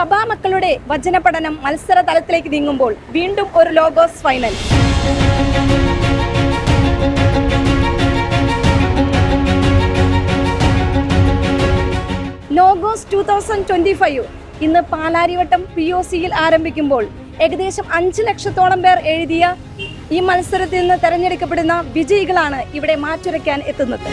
സഭാമക്കളുടെ വചന പഠനം മത്സര തലത്തിലേക്ക് നീങ്ങുമ്പോൾ വീണ്ടും ഒരു Logos final Logos two thousand twenty five ഇന്ന് പാലാരിവട്ടം പി ഒ സിയിൽ ആരംഭിക്കുമ്പോൾ ഏകദേശം അഞ്ച് ലക്ഷത്തോളം പേർ എഴുതിയ ഈ മത്സരത്തിൽ നിന്ന് തെരഞ്ഞെടുക്കപ്പെടുന്ന വിജയികളാണ് ഇവിടെ മാറ്റുരയ്ക്കാൻ എത്തുന്നത്.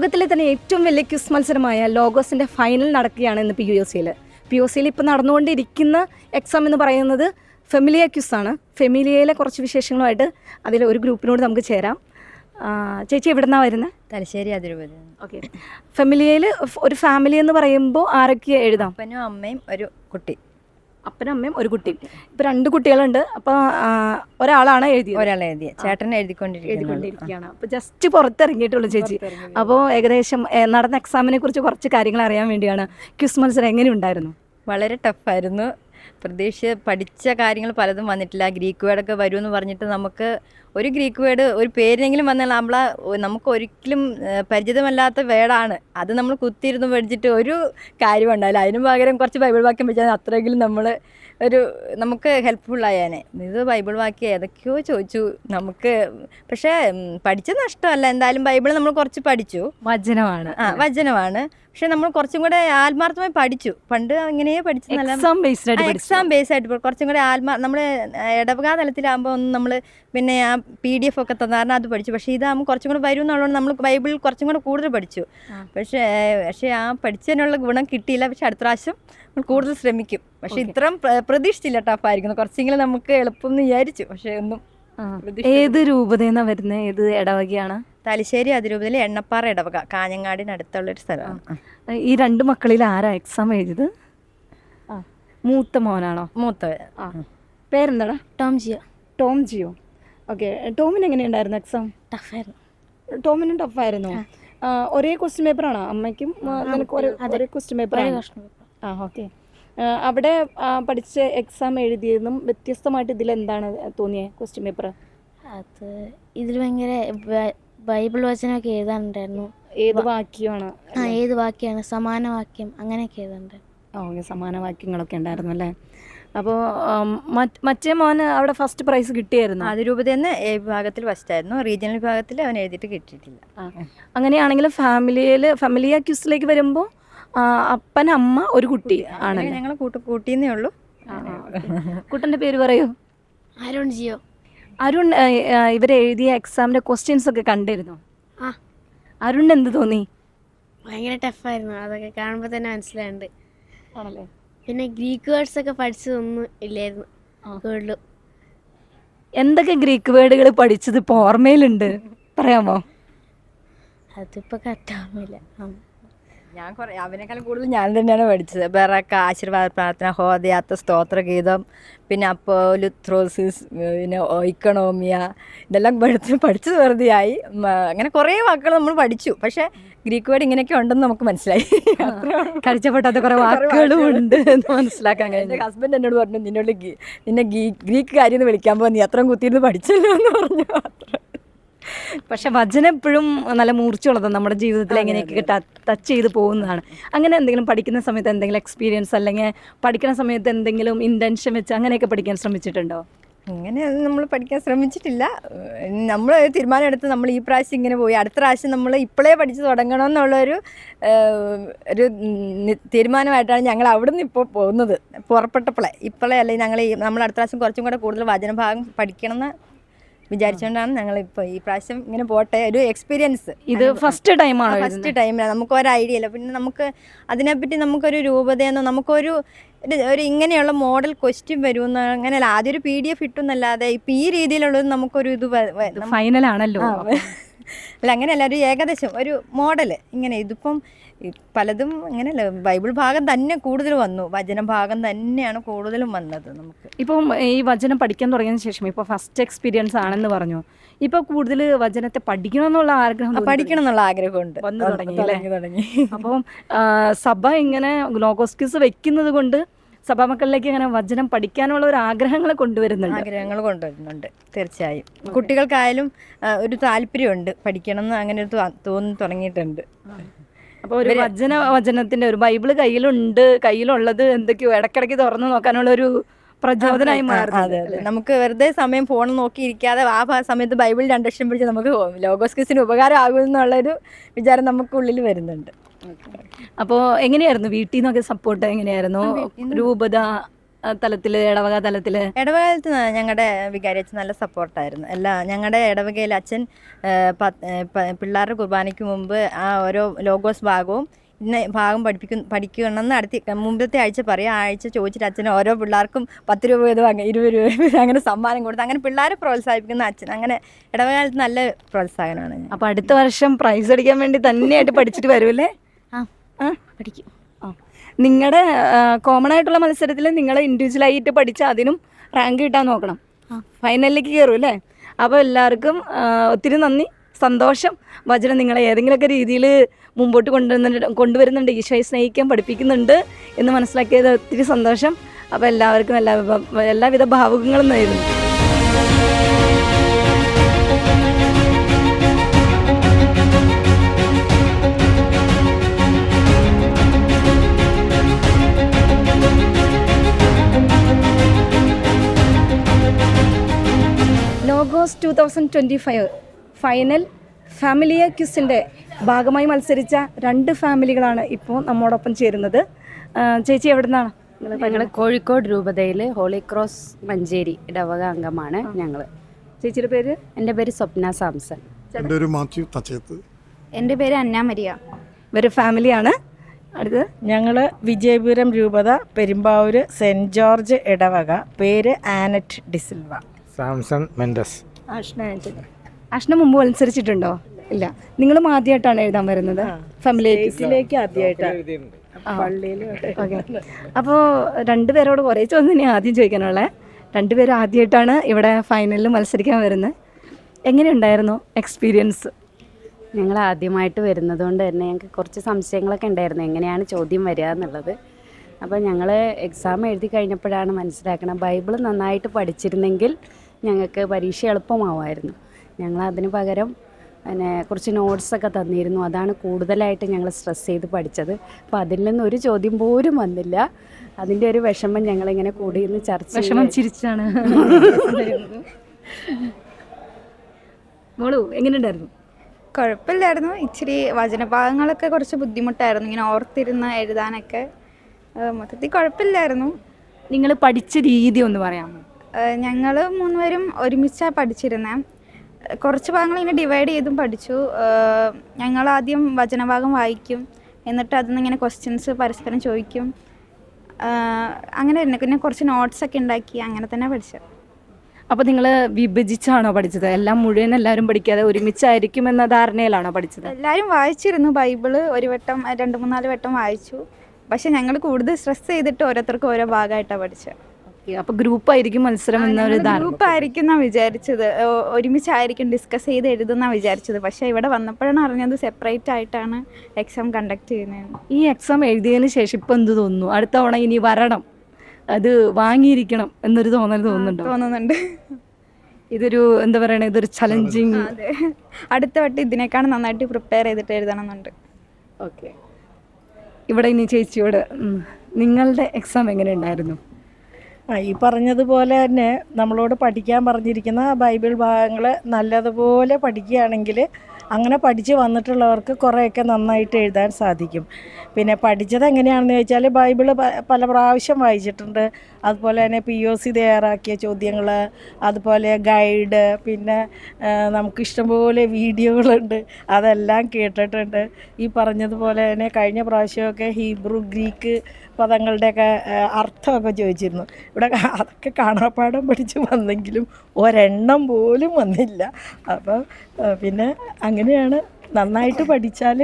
ലോകത്തിലെ തന്നെ ഏറ്റവും വലിയ ക്വിസ് മത്സരമായ ലോഗോസിന്റെ ഫൈനൽ നടക്കുകയാണ് ഇന്ന് പി യു സിയിൽ പി യു സിയിൽ ഇപ്പോൾ നടന്നുകൊണ്ടിരിക്കുന്ന എക്സാം എന്ന് പറയുന്നത് ഫെമിലിയ ക്വിസ് ആണ്. ഫെമിലിയയിലെ കുറച്ച് വിശേഷങ്ങളുമായിട്ട് അതിൽ ഒരു ഗ്രൂപ്പിനോട് നമുക്ക് ചേരാം. ചേച്ചി എവിടെ നിന്നാണ് വരുന്നത് തലശ്ശേരി അതിരൂപതി. ഓക്കെ ഫെമിലിയയിൽ ഒരു ഫാമിലി എന്ന് പറയുമ്പോൾ ആരൊക്കെ എഴുതാം? അപ്പനും അമ്മയും ഒരു കുട്ടി. അപ്പനും അമ്മയും ഒരു കുട്ടി. ഇപ്പൊ രണ്ട് കുട്ടികളുണ്ട്. അപ്പൊ ഒരാളാണ് എഴുതിയത്. ഒരാളെ എഴുതിയ ചേട്ടൻ എഴുതിക്കൊണ്ടിരിക്കുകയാണ്. അപ്പൊ ജസ്റ്റ് പുറത്തിറങ്ങിയിട്ടുള്ളൂ ചേച്ചി. അപ്പോൾ ഏകദേശം നടന്ന എക്സാമിനെ കുറിച്ച് കുറച്ച് കാര്യങ്ങൾ അറിയാൻ വേണ്ടിയാണ് ക്വിസ് മത്സരം എങ്ങനെ ഉണ്ടായിരുന്നു? വളരെ ടഫായിരുന്നു പ്രതീക്ഷ പഠിച്ച കാര്യങ്ങൾ പലതും വന്നിട്ടില്ല. ഗ്രീക്ക് വേർഡൊക്കെ വരുമെന്ന് പറഞ്ഞിട്ട് നമുക്ക് ഒരു ഗ്രീക്ക് വേർഡ് ഒരു പേരിനെങ്കിലും വന്നാൽ നമ്മൾ നമുക്ക് ഒരിക്കലും പരിചിതമല്ലാത്ത വേർഡാണ് അത് നമ്മൾ കുത്തിയിരുന്ന് പഠിച്ചിട്ട് ഒരു കാര്യം ഉണ്ടാവില്ല. അതിന് പകരം കുറച്ച് ബൈബിൾ വാക്യം വെച്ചാൽ അത്രയെങ്കിലും നമ്മൾ ഒരു നമുക്ക് ഹെൽപ്ഫുൾ ആയേനെ. ഇത് ബൈബിൾ വാക്യം ഏതൊക്കെയോ ചോദിച്ചു നമുക്ക്. പക്ഷേ പഠിച്ച പഠിച്ചത് നഷ്ടമല്ല. എന്തായാലും ബൈബിൾ നമ്മൾ കുറച്ച് പഠിച്ചു. വചനമാണ്. ആ വചനമാണ്. പക്ഷെ നമ്മൾ കുറച്ചും കൂടെ ആത്മാർത്ഥമായി പഠിച്ചു. പണ്ട് അങ്ങനെയേ പഠിച്ചതല്ല എക്സാം ബേസ്ഡ് ആയിട്ട് പഠിച്ചു. എക്സാം ബേസ് ആയിട്ട് കുറച്ചും കൂടെ ആത്മാ നമ്മൾ ഇടവകാ തലത്തിലാകുമ്പോൾ ഒന്ന് നമ്മൾ പിന്നെ ആ പി ഡി എഫ് ഒക്കെ തന്നാരണം അത് പഠിച്ചു. പക്ഷേ ഇതാകുമ്പോൾ കുറച്ചും കൂടെ വരും എന്നുള്ളതുകൊണ്ട് നമ്മൾ ബൈബിൾ കുറച്ചും കൂടെ കൂടുതൽ പഠിച്ചു. പക്ഷേ പക്ഷേ ആ പഠിച്ചതിനുള്ള ഗുണം കിട്ടിയില്ല. പക്ഷെ അടുത്ത പ്രാവശ്യം നമ്മൾ കൂടുതൽ ശ്രമിക്കും. പക്ഷെ. ഇത്രയും പ്ര- പ്രതീക്ഷിച്ചില്ല ടഫായിരിക്കുന്നു കുറച്ചെങ്കിലും നമുക്ക് എളുപ്പം എന്ന് വിചാരിച്ചു. പക്ഷേ ഒന്നും. ഏത് രൂപതയെന്നാ വരുന്നത് ഏത് ഇടവകയാണ്? തലശ്ശേരി അതിരൂപതയിലെ എണ്ണപ്പാറ ഇടവക കാഞ്ഞങ്ങാടിനടുത്തുള്ളൊരു സ്ഥലമാണ്. ഈ രണ്ട് മക്കളിൽ ആരാ എക്സാം എഴുതിയത്? മൂത്ത മോനാണോ? മൂത്ത ആ. പേരെന്താടാ? Tom Jio. Tom Jio. Okay ടോമിന് എങ്ങനെയുണ്ടായിരുന്നു എക്സാം ടഫായിരുന്നു. ടോമിനും ടഫായിരുന്നു. ഒരേ ക്വസ്റ്റ്യൻ പേപ്പറാണോ അമ്മയ്ക്കും നിനക്ക് ഒരേ ഒരേ ക്വസ്റ്റ്യൻ പേപ്പർ ഒരേ കഷ്ണം ആ ഓക്കെ. അവിടെ പഠിച്ച എക്സാം എഴുതിയതും വ്യത്യസ്തമായിട്ട് ഇതിൽ എന്താണ് തോന്നിയത് ക്വസ്റ്റ്യൻ പേപ്പർ അത് ഇതിൽ ഭയങ്കര ബൈബിൾ വചനമൊക്കെ എഴുതാനുണ്ടായിരുന്നു. ഏത് വാക്യമാണ് ആ ഏത് വാക്യമാണ്? സമാന വാക്യം അങ്ങനെയൊക്കെ എഴുതാനുണ്ട് ഓക്കെ. സമാന വാക്യങ്ങളൊക്കെ ഉണ്ടായിരുന്നു അല്ലേ? അപ്പോൾ മറ്റേ മോന് അവിടെ ഫസ്റ്റ് പ്രൈസ് കിട്ടിയായിരുന്നു? അതിരൂപതയിൽ നിന്ന് എ വിഭാഗത്തിൽ ഫസ്റ്റ് ആയിരുന്നു. റീജിയണൽ വിഭാഗത്തിൽ അവൻ എഴുതിയിട്ട് കിട്ടിയിട്ടില്ല. അങ്ങനെയാണെങ്കിൽ ഫാമിലിയിൽ ഫാമിലിയ ക്യൂസിലേക്ക് വരുമ്പോൾ അപ്പൻ അമ്മ ഒരു കുട്ടി ആണല്ലേ? ഞങ്ങൾ കൂട്ടിന്നേ ഉള്ളൂ. കുട്ടന്റെ പേര് പറയൂ. അരുൺ ജിയോ. അരുൺ ആ, എഴുതിയ എക്സാമിന്റെ ക്വസ്റ്റ്യൻസ് ഒക്കെ കണ്ടിരുന്നു? ആ. അരുൺ എന്ത് തോന്നി? ഭയങ്കര ടഫായിരുന്നു അതൊക്കെ കാണുമ്പോൾ തന്നെ മനസ്സിലായുണ്ട് ആണല്ലേ? പിന്നെ ഗ്രീക്ക് വേർഡ്സ് ഒക്കെ പഠിച്ചതൊന്നും ഇല്ലായിരുന്നു. കൂടുതലും എന്തൊക്കെ ഗ്രീക്ക് വേർഡുകൾ പഠിച്ചത് ഇപ്പോൾ ഓർമ്മയിലുണ്ട്? പറയാമോ? അതിപ്പോൾ കറക്റ്റാവുന്നില്ല ഞാൻ കുറെ അവനേക്കാളും കൂടുതൽ ഞാൻ തന്നെയാണ് പഠിച്ചത്. ബെറക്ക ആശീർവാദ പ്രാർത്ഥന ഹോദയാത്ത സ്തോത്രഗീതം പിന്നെ അപ്പോലുത്രോസിസ് പിന്നെ ഇക്കണോമിയ ഇതെല്ലാം പഠിച്ച് പഠിച്ചത് വെറുതെ ആയി. അങ്ങനെ കുറേ വാക്കുകൾ നമ്മൾ പഠിച്ചു. പക്ഷേ ഗ്രീക്ക് വേർഡ് ഇങ്ങനെയൊക്കെ ഉണ്ടെന്ന് നമുക്ക് മനസ്സിലായി. കഴിച്ചപ്പെട്ടാത്ത കുറേ വാക്കുകളും ഉണ്ട് എന്ന് മനസ്സിലാക്കാൻ എന്റെ ഹസ്ബൻഡ് എന്നോട് പറഞ്ഞു നിന്നോട് നിന്നെ ഗ്രീക്ക് കാര്യം എന്ന് വിളിക്കാൻ പോകും നീ അത്രയും കുത്തിയിരുന്ന് പഠിച്ചല്ലോ എന്ന് പറഞ്ഞു. അത്ര. പക്ഷെ വചനം എപ്പോഴും നല്ല മൂർച്ചയുള്ളതാണ്. നമ്മുടെ ജീവിതത്തിൽ എങ്ങനെയൊക്കെ ടച്ച് ചെയ്ത് പോകുന്നതാണ്. അങ്ങനെ എന്തെങ്കിലും പഠിക്കുന്ന സമയത്ത് എന്തെങ്കിലും എക്സ്പീരിയൻസ് അല്ലെങ്കിൽ പഠിക്കുന്ന സമയത്ത് എന്തെങ്കിലും ഇന്റൻഷൻ വെച്ച് അങ്ങനെയൊക്കെ പഠിക്കാൻ ശ്രമിച്ചിട്ടുണ്ടോ? അങ്ങനെ നമ്മൾ പഠിക്കാൻ ശ്രമിച്ചിട്ടില്ല. നമ്മൾ തീരുമാനം എടുത്ത് നമ്മൾ ഈ പ്രാവശ്യം ഇങ്ങനെ പോയി. അടുത്ത പ്രാവശ്യം നമ്മൾ ഇപ്പോഴേ പഠിച്ച് തുടങ്ങണമെന്നുള്ളൊരു ഒരു തീരുമാനമായിട്ടാണ് ഞങ്ങൾ അവിടെ നിന്ന് ഇപ്പോൾ പോകുന്നത്. പുറപ്പെട്ടപ്പോഴേ ഇപ്പോഴേ അല്ലെങ്കിൽ ഞങ്ങൾ നമ്മൾ അടുത്ത പ്രാവശ്യം കുറച്ചും കൂടെ കൂടുതൽ വചനഭാഗം പഠിക്കണം എന്ന് വിചാരിച്ചുകൊണ്ടാണ് ഞങ്ങൾ ഇപ്പോൾ ഈ പ്രാവശ്യം ഇങ്ങനെ പോട്ടെ ഒരു എക്സ്പീരിയൻസ് ഇത് ഫസ്റ്റ് ടൈമാണ് ഫസ്റ്റ് ടൈമിലാണ് നമുക്ക് ഒരു ഐഡിയ ഇല്ല പിന്നെ നമുക്ക് അതിനെപ്പറ്റി നമുക്കൊരു രൂപതയെന്നോ നമുക്കൊരു ഒരു ഇങ്ങനെയുള്ള മോഡൽ ക്വസ്റ്റ്യൻ വരുമെന്ന് അങ്ങനെയല്ല. ആദ്യം ഒരു പി ഡി എഫ് ഇട്ടുന്നല്ലാതെ ഇപ്പം ഈ രീതിയിലുള്ളത് നമുക്കൊരു ഇത് ആണല്ലോ. അല്ല അങ്ങനെയല്ല. ഒരു ഏകദേശം ഒരു മോഡൽ ഇങ്ങനെ ഇതിപ്പം പലതും ഇങ്ങനെയല്ല ബൈബിൾ ഭാഗം തന്നെ കൂടുതൽ വന്നു. വചന ഭാഗം തന്നെയാണ് കൂടുതലും വന്നത് നമുക്ക്. ഇപ്പം ഈ വചനം പഠിക്കാൻ തുടങ്ങിയതിന് ശേഷം ഇപ്പോൾ ഫസ്റ്റ് എക്സ്പീരിയൻസ് ആണെന്ന് പറഞ്ഞു. ഇപ്പോൾ കൂടുതൽ വചനത്തെ പഠിക്കണം എന്നുള്ള ആഗ്രഹം പഠിക്കണം എന്നുള്ള ആഗ്രഹമുണ്ട്. വന്നു തുടങ്ങി? തുടങ്ങി അപ്പം സഭ ഇങ്ങനെ ഗ്ലോഗോസ്കിസ് വെക്കുന്നത് കൊണ്ട് സഭാ മക്കളിലേക്ക് ഇങ്ങനെ വചനം പഠിക്കാനുള്ള ഒരു ആഗ്രഹങ്ങൾ കൊണ്ടുവരുന്നുണ്ട്. ആഗ്രഹങ്ങൾ കൊണ്ടുവരുന്നുണ്ട് തീർച്ചയായും. കുട്ടികൾക്കായാലും ഒരു താല്പര്യമുണ്ട്. പഠിക്കണം എന്ന് അങ്ങനെ ഒരു തോന്നി തുടങ്ങിയിട്ടുണ്ട്. അപ്പോൾ ഒരു വചന വചനത്തിന്റെ ഒരു ബൈബിൾ കയ്യിലുണ്ട് കയ്യിലുള്ളത് എന്തൊക്കെയോ ഇടയ്ക്കിടയ്ക്ക് തുറന്നു നോക്കാനുള്ള ഒരു പ്രചോദനമായി മാറുന്നത് അതെ നമുക്ക് വെറുതെ സമയം ഫോൺ നോക്കിയിരിക്കാതെ ആ സമയത്ത് ബൈബിൾ രണ്ടക്ഷം പിടിച്ച് നമുക്ക് ലോഗോസ് ക്വിസിന് ഉപകാരമാകും എന്നുള്ളൊരു വിചാരം നമുക്കുള്ളിൽ വരുന്നുണ്ട്. അപ്പോൾ എങ്ങനെയായിരുന്നു? വീട്ടിൽ നിന്നൊക്കെ സപ്പോർട്ട് എങ്ങനെയായിരുന്നു രൂപത ആ, തലത്തിൽ ഇടവക തലത്തിൽ? ഇടവകത്ത് ഞങ്ങളുടെ വികാരി അച്ഛൻ നല്ല സപ്പോർട്ടായിരുന്നു. എല്ലാ ഞങ്ങളുടെ ഇടവകയിൽ അച്ഛൻ പിള്ളേരുടെ കുർബാനയ്ക്ക് മുമ്പ് ആ ഓരോ ലോഗോസ് ഭാഗവും ഇന്ന ഭാഗം പഠിപ്പിക്കും പഠിക്കണമെന്ന് അടുത്ത മുമ്പത്തെ ആഴ്ച പറയും. ആ ആഴ്ച ചോദിച്ചിട്ട് അച്ഛൻ ഓരോ പിള്ളേർക്കും പത്ത് രൂപ വീതം അങ്ങനെ ഇരുപത് രൂപ വീതം അങ്ങനെ സമ്മാനം കൊടുത്ത് അങ്ങനെ പിള്ളേരെ പ്രോത്സാഹിപ്പിക്കുന്ന അച്ഛൻ. അങ്ങനെ ഇടവകാലത്ത് നല്ല പ്രോത്സാഹനമാണ് അപ്പോൾ അടുത്ത വർഷം പ്രൈസ് അടിക്കാൻ വേണ്ടി തന്നെയായിട്ട് പഠിച്ചിട്ട് വരുമല്ലേ ആ ആ? പഠിക്കും. നിങ്ങളുടെ കോമൺ ആയിട്ടുള്ള മത്സരത്തിൽ നിങ്ങൾ ഇൻഡിവിജ്വൽ ആയിട്ട് പഠിച്ച അതിനും റാങ്ക് കിട്ടാൻ നോക്കണം. ഫൈനലിലേക്ക് കയറും അല്ലേ അപ്പോൾ എല്ലാവർക്കും ഒത്തിരി നന്ദി സന്തോഷം. വചനം നിങ്ങളെ ഏതെങ്കിലുമൊക്കെ രീതിയിൽ മുമ്പോട്ട് കൊണ്ടുവരുന്നുണ്ട് കൊണ്ടുവരുന്നുണ്ട് ഈശോയെ സ്നേഹിക്കാൻ പഠിപ്പിക്കുന്നുണ്ട് എന്ന് മനസ്സിലാക്കിയത് ഒത്തിരി സന്തോഷം. അപ്പോൾ എല്ലാവർക്കും എല്ലാ എല്ലാവിധ ഭാവുകങ്ങളും നേരുന്നു. Two thousand twenty five final ഫാമിലിയ ക്യുസിന്റെ ഭാഗമായി മത്സരിച്ച രണ്ട് ഫാമിലികളാണ് ഇപ്പോൾ നമ്മോടൊപ്പം ചേരുന്നത്. ചേച്ചി എവിടെ നിന്നാണ് ഞങ്ങൾ കോഴിക്കോട് രൂപതയിൽ ഹോളി ക്രോസ് മഞ്ചേരി ഇടവക അംഗമാണ് ഞങ്ങൾ ചേച്ചിയുടെ പേര്? എന്റെ പേര് സ്വപ്ന സാംസൺ. എന്റെ ഒരു മാത്യു തച്ചേത്ത്. എന്റെ പേര് അന്നാമരിയ. മരിയ ഇവർ ഫാമിലിയാണ്. അടുത്ത് ഞങ്ങൾ വിജയപുരം രൂപത പെരുമ്പാവൂർ സെന്റ് ജോർജ് ഇടവക പേര് ആനറ്റ് ഡിസിൽവ. സാംസൺ മെൻഡസ്. അഷ്ന മുമ്പ് മത്സരിച്ചിട്ടുണ്ടോ? ഇല്ല. നിങ്ങൾ ആദ്യമായിട്ടാണ് എഴുതാൻ വരുന്നത്? ഫാമിലിയിലേക്ക് ആദ്യമായിട്ടാണ് പള്ളിയിൽ ഓക്കെ. അപ്പോൾ രണ്ടുപേരോട് കുറേ ചോദ്യം ഇനി ആദ്യം ചോദിക്കാനുള്ളത് രണ്ടുപേരും ആദ്യമായിട്ടാണ് ഇവിടെ ഫൈനലിൽ മത്സരിക്കാൻ വരുന്നത്. എങ്ങനെയുണ്ടായിരുന്നു എക്സ്പീരിയൻസ് ഞങ്ങൾ ആദ്യമായിട്ട് വരുന്നത് കൊണ്ട് തന്നെ ഞങ്ങൾക്ക് കുറച്ച് സംശയങ്ങളൊക്കെ ഉണ്ടായിരുന്നു. എങ്ങനെയാണ് ചോദ്യം വരിക എന്നുള്ളത്. അപ്പോൾ ഞങ്ങൾ എക്സാം എഴുതി കഴിഞ്ഞപ്പോഴാണ് മനസ്സിലാക്കണം ബൈബിൾ നന്നായിട്ട് പഠിച്ചിരുന്നെങ്കിൽ ഞങ്ങൾക്ക് പരീക്ഷ എളുപ്പമാവുമായിരുന്നു. ഞങ്ങൾ അതിന് പകരം പിന്നെ കുറച്ച് നോട്ട്സൊക്കെ തന്നിരുന്നു. അതാണ് കൂടുതലായിട്ട് ഞങ്ങൾ സ്ട്രെസ് ചെയ്ത് പഠിച്ചത്. അപ്പോൾ അതിൽ നിന്ന് ഒരു ചോദ്യം പോലും വന്നില്ല. അതിന്റെ ഒരു വിഷമം ഞങ്ങളിങ്ങനെ കൂടി ഇന്ന് ചർച്ച വിഷമം ചിരിച്ചാണ്. മോളു എങ്ങനെയുണ്ടായിരുന്നു? കുഴപ്പമില്ലായിരുന്നു. ഇച്ചിരി വചനഭാഗങ്ങളൊക്കെ കുറച്ച് ബുദ്ധിമുട്ടായിരുന്നു. ഇങ്ങനെ ഓർത്തിരുന്ന് എഴുതാനൊക്കെ. മൊത്തത്തിൽ കുഴപ്പമില്ലായിരുന്നു. നിങ്ങൾ പഠിച്ച രീതി ഒന്ന് പറയാമോ? ഞങ്ങൾ മൂന്നുപേരും ഒരുമിച്ചാണ് പഠിച്ചിരുന്നത് കുറച്ച് ഭാഗങ്ങൾ ഇങ്ങനെ ഡിവൈഡ് ചെയ്തും പഠിച്ചു. ഞങ്ങൾ ആദ്യം വചനഭാഗം വായിക്കും. എന്നിട്ട് അതിൽ ഇങ്ങനെ ക്വസ്റ്റ്യൻസ് പരസ്പരം ചോദിക്കും. അങ്ങനെ തന്നെ. പിന്നെ കുറച്ച് നോട്ട്സ് ഒക്കെ ഉണ്ടാക്കി അങ്ങനെ തന്നെ പഠിച്ചത് അപ്പോൾ നിങ്ങൾ വിഭജിച്ചാണോ പഠിച്ചത്? എല്ലാം മുഴുവൻ എല്ലാവരും പഠിക്കാതെ ഒരുമിച്ചായിരിക്കും എന്ന ധാരണയിലാണോ പഠിച്ചത്? എല്ലാവരും വായിച്ചിരുന്നു ബൈബിൾ. ഒരു വട്ടം രണ്ട് മൂന്നാൽ വട്ടം വായിച്ചു. പക്ഷെ ഞങ്ങൾ കൂടുതൽ സ്ട്രെസ് ചെയ്തിട്ട് ഓരോരുത്തർക്കും ഓരോ ഭാഗമായിട്ടാണ് പഠിച്ചത് ഓക്കെ ഗ്രൂപ്പ് ഗ്രൂപ്പായിരിക്കും മത്സരം എന്നൊരു ഒരു ഗ്രൂപ്പ് ആയിരിക്കും എന്നാ വിചാരിച്ചത്. ഒ- ഒരുമിച്ചായിരിക്കും ഡിസ്കസ് ചെയ്ത് എഴുതുന്ന വിചാരിച്ചത്. പക്ഷെ ഇവിടെ വന്നപ്പോഴാണ് അറിഞ്ഞത് സെപ്പറേറ്റ് ആയിട്ടാണ് എക്സാം കണ്ടക്ട് ചെയ്യുന്നത് ഈ എക്സാം എഴുതിയതിന് ശേഷം ഇപ്പൊ എന്ത് തോന്നുന്നു? അടുത്ത തവണ ഇനി വരണം. അത് വാങ്ങിയിരിക്കണം എന്നൊരു തോന്നൽ തോന്നുന്നുണ്ടോ? തോന്നുന്നുണ്ട്. ഇതൊരു എന്താ പറയണേ? ഇതൊരു ചലഞ്ചിങ് അതെ. അടുത്ത വട്ടം ഇതിനേക്കാൾ നന്നായിട്ട് പ്രിപ്പയർ ചെയ്തിട്ട് എഴുതണം എന്നുണ്ട് ഓക്കെ ഇവിടെ ഇനി ചേച്ചിയോട് ഉം, നിങ്ങളുടെ എക്സാം എങ്ങനെ ഉണ്ടായിരുന്നു? ഈ പറഞ്ഞതുപോലെ തന്നെ നമ്മളോട് പഠിക്കാൻ പറഞ്ഞിരിക്കുന്ന ബൈബിൾ ഭാഗങ്ങൾ നല്ലതുപോലെ പഠിക്കുകയാണെങ്കിൽ അങ്ങനെ പഠിച്ച് വന്നിട്ടുള്ളവർക്ക് കുറേയൊക്കെ നന്നായിട്ട് എഴുതാൻ സാധിക്കും. പിന്നെ പഠിച്ചത് എങ്ങനെയാണെന്ന് ചോദിച്ചാൽ ബൈബിൾ പല പ്രാവശ്യം വായിച്ചിട്ടുണ്ട്. അതുപോലെ തന്നെ പി ഒ സി തയ്യാറാക്കിയ ചോദ്യങ്ങൾ അതുപോലെ ഗൈഡ് പിന്നെ ആ, നമുക്കിഷ്ടംപോലെ വീഡിയോകളുണ്ട്. അതെല്ലാം കേട്ടിട്ടുണ്ട്. ഈ പറഞ്ഞതുപോലെ തന്നെ കഴിഞ്ഞ പ്രാവശ്യമൊക്കെ ഹീബ്രു ഗ്രീക്ക് പദങ്ങളുടെയൊക്കെ അർത്ഥമൊക്കെ ചോദിച്ചിരുന്നു. ഇവിടെ അതൊക്കെ കാണാപ്പാടം പഠിച്ച് വന്നെങ്കിലും ഒരെണ്ണം പോലും വന്നില്ല. അപ്പോൾ പിന്നെ അങ്ങനെയാണ് നന്നായിട്ട് പഠിച്ചാൽ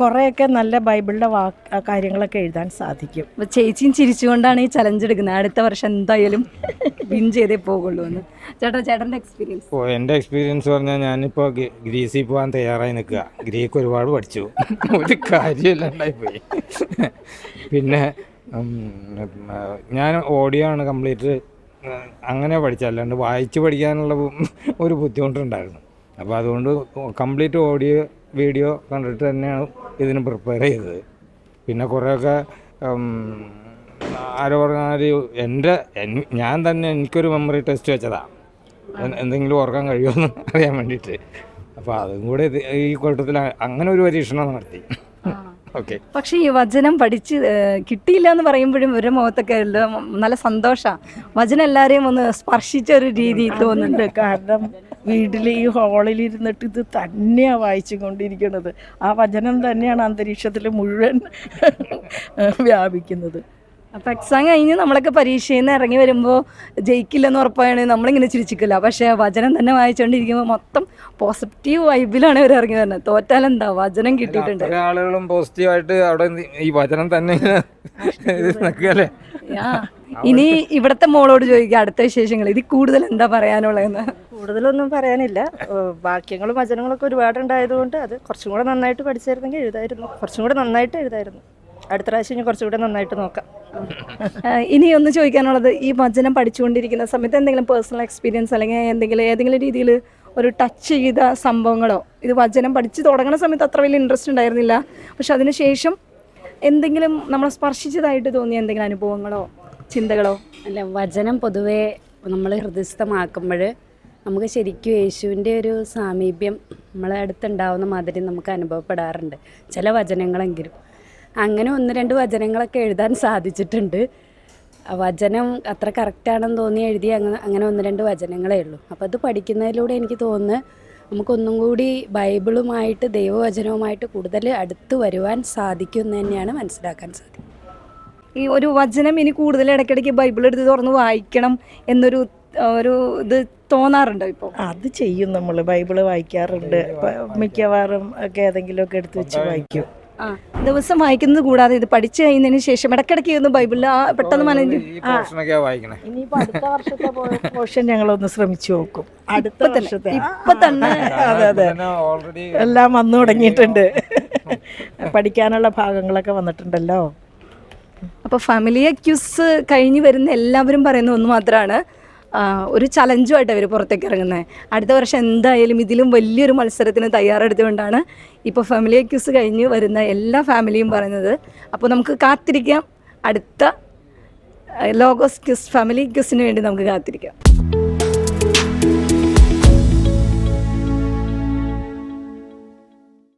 കുറേയൊക്കെ നല്ല ബൈബിളിന്റെ വാ കാര്യങ്ങളൊക്കെ എഴുതാൻ സാധിക്കും. അപ്പോൾ ചേച്ചിയും ചിരിച്ചുകൊണ്ടാണ് ഈ ചലഞ്ച് എടുക്കുന്നത്. അടുത്ത വർഷം എന്തായാലും വിൻ ചെയ്തേ പോകുള്ളൂ എന്ന് ചേട്ടാ ചേട്ടന്റെ എക്സ്പീരിയൻസ് ഓ എന്റെ എക്സ്പീരിയൻസ് പറഞ്ഞാൽ ഞാനിപ്പോൾ ഗ്രീസിൽ പോകാൻ തയ്യാറായി നിൽക്കുക. ഗ്രീക്ക് ഒരുപാട് പഠിച്ചു. ഒരു കാര്യമില്ല പോയി പിന്നെ ഞാൻ ഓഡിയോ ആണ് കംപ്ലീറ്റ് അങ്ങനെ പഠിച്ചല്ലാണ്ട് വായിച്ച് പഠിക്കാനുള്ള ഒരു ബുദ്ധിമുട്ടുണ്ടായിരുന്നു. അപ്പോൾ അതുകൊണ്ട് കംപ്ലീറ്റ് ഓഡിയോ വീഡിയോ കണ്ടിട്ട് തന്നെയാണ് ഇതിന് പ്രിപ്പയർ ചെയ്തത്. പിന്നെ കുറേയൊക്കെ ആരോ പറഞ്ഞാൽ എന്റെ ഞാൻ തന്നെ എനിക്കൊരു മെമ്മറി ടെസ്റ്റ് വെച്ചതാണ് എന്തെങ്കിലും ഓർക്കാൻ കഴിയുമെന്ന് അറിയാൻ വേണ്ടിയിട്ട്. അപ്പോൾ അതും കൂടെ ഈ കൂട്ടത്തിൽ അങ്ങനെ ഒരു പരീക്ഷണം നടത്തി. ഓക്കെ പക്ഷേ ഈ വചനം പഠിച്ച് കിട്ടിയില്ല എന്ന് പറയുമ്പോഴും ഒരു മുഖത്തൊക്കെ നല്ല സന്തോഷമാണ് വചനം എല്ലാവരെയും ഒന്ന് സ്പർശിച്ച ഒരു രീതി തോന്നുന്നുണ്ട്. കാരണം വീട്ടിൽ ഈ ഹാളിൽ ഇരുന്നിട്ട് ഇത് തന്നെയാണ് വായിച്ചു കൊണ്ടിരിക്കുന്നത് ആ വചനം തന്നെയാണ് അന്തരീക്ഷത്തിൽ മുഴുവൻ വ്യാപിക്കുന്നത്. അപ്പം എക്സാം കഴിഞ്ഞ് നമ്മളൊക്കെ പരീക്ഷയിൽ നിന്ന് ഇറങ്ങി വരുമ്പോൾ ജയിക്കില്ലെന്ന് ഉറപ്പാണ് നമ്മളിങ്ങനെ ചിരിച്ചിക്കില്ല പക്ഷേ വചനം തന്നെ വായിച്ചുകൊണ്ടിരിക്കുമ്പോൾ മൊത്തം പോസിറ്റീവ് വൈബിലാണ് ഇവർ ഇറങ്ങി വരുന്നത് തോറ്റാൽ എന്താ? വചനം കിട്ടിയിട്ടുണ്ട്. ആളുകളും പോസിറ്റീവായിട്ട് അവിടെ ഈ വചനം തന്നെ ഇത്. ഇനി ഇവിടത്തെ മോളോട് ചോദിക്കുക അടുത്ത വിശേഷങ്ങൾ ഇതിൽ കൂടുതൽ എന്താ പറയാനുള്ളതെന്ന്? കൂടുതലൊന്നും പറയാനില്ല. വാക്യങ്ങളും വചനങ്ങളൊക്കെ ഒരുപാടുണ്ടായതുകൊണ്ട് അത് കുറച്ചും കൂടെ നന്നായിട്ട് പഠിച്ചായിരുന്നെങ്കിൽ എഴുതായിരുന്നു. കുറച്ചും കൂടെ നന്നായിട്ട് എഴുതായിരുന്നു. അടുത്ത പ്രാവശ്യം ഇനി കുറച്ചും നന്നായിട്ട് നോക്കാം. ഇനി ഒന്ന് ചോദിക്കാനുള്ളത് ഈ വചനം പഠിച്ചുകൊണ്ടിരിക്കുന്ന സമയത്ത് എന്തെങ്കിലും പേഴ്സണൽ എക്സ്പീരിയൻസ് അല്ലെങ്കിൽ എന്തെങ്കിലും ഏതെങ്കിലും രീതിയിൽ ഒരു ടച്ച് ചെയ്ത സംഭവങ്ങളോ? ഇത് വചനം പഠിച്ച് തുടങ്ങുന്ന സമയത്ത് അത്ര വലിയ ഇൻട്രസ്റ്റ് ഉണ്ടായിരുന്നില്ല. പക്ഷെ അതിനുശേഷം എന്തെങ്കിലും നമ്മളെ സ്പർശിച്ചതായിട്ട് തോന്നിയ എന്തെങ്കിലും അനുഭവങ്ങളോ ചിന്തകളോ? അല്ല വചനം പൊതുവേ നമ്മൾ ഹൃദയസ്ഥമാക്കുമ്പോൾ നമുക്ക് ശരിക്കും യേശുവിന്റെ ഒരു സാമീപ്യം നമ്മളെ അടുത്തുണ്ടാവുന്ന മാതിരി നമുക്ക് അനുഭവപ്പെടാറുണ്ട്. ചില വചനങ്ങളെങ്കിലും അങ്ങനെ ഒന്ന് രണ്ട് വചനങ്ങളൊക്കെ എഴുതാൻ സാധിച്ചിട്ടുണ്ട്. വചനം അത്ര കറക്റ്റാണെന്ന് തോന്നി എഴുതി അങ്ങനെ അങ്ങനെ ഒന്ന് രണ്ട് വചനങ്ങളേ ഉള്ളൂ. അപ്പോൾ അത് പഠിക്കുന്നതിലൂടെ എനിക്ക് തോന്നുന്നു നമുക്കൊന്നും കൂടി ബൈബിളുമായിട്ട് ദൈവവചനവുമായിട്ട് കൂടുതൽ അടുത്ത് വരുവാൻ സാധിക്കും എന്ന് തന്നെയാണ് മനസ്സിലാക്കാൻ സാധിക്കും ഈ ഒരു വചനം ഇനി കൂടുതൽ ഇടയ്ക്കിടയ്ക്ക് ബൈബിൾ എടുത്ത് തുറന്ന് വായിക്കണം എന്നൊരു ഒരു ഇത് തോന്നാറുണ്ടോ ഇപ്പോൾ അത് ചെയ്യും നമ്മൾ ബൈബിൾ വായിക്കാറുണ്ട്. മിക്കവാറും ഒക്കെ ഏതെങ്കിലുമൊക്കെ എടുത്ത് വെച്ച് വായിക്കും. ദിവസം വായിക്കുന്നത് കൂടാതെ ഇത് പഠിച്ചു കഴിഞ്ഞതിന് ശേഷം ഇടക്കിടക്ക് ഒന്ന് ബൈബിളിൽ ആ പെട്ടെന്ന് മനസ്സിൽ ഈ പോർഷനൊക്കെയാ വായിക്കണേ. ഇനിയിപ്പോൾ അടുത്ത വർഷത്തെ പോർഷൻ ഞങ്ങളൊന്ന് ശ്രമിച്ചു നോക്കും. അടുത്ത ഇപ്പൊ തന്നെ, വർഷത്തെ. ഇപ്പൊ തന്നെ. അതെ അതെ. ഓൾറെഡി എല്ലാം വന്നു തുടങ്ങിയിട്ടുണ്ട്. പഠിക്കാനുള്ള ഭാഗങ്ങളൊക്കെ വന്നിട്ടുണ്ടല്ലോ. അപ്പോൾ ഫാമിലി അക്യൂസ് കഴിഞ്ഞ് വരുന്ന എല്ലാവരും പറയുന്ന ഒന്ന് മാത്രമാണ് ഒരു ചലഞ്ചുമായിട്ട് അവർ പുറത്തേക്ക് ഇറങ്ങുന്നത് അടുത്ത വർഷം എന്തായാലും ഇതിലും വലിയൊരു മത്സരത്തിന് തയ്യാറെടുത്തുകൊണ്ടാണ് ഇപ്പോൾ ഫാമിലി അക്യൂസ് കഴിഞ്ഞ് വരുന്ന എല്ലാ ഫാമിലിയും പറയുന്നത്. അപ്പോൾ നമുക്ക് കാത്തിരിക്കാം. അടുത്ത ലോഗോസ് ക്യൂസ് ഫാമിലി ക്യൂസിന് വേണ്ടി നമുക്ക് കാത്തിരിക്കാം.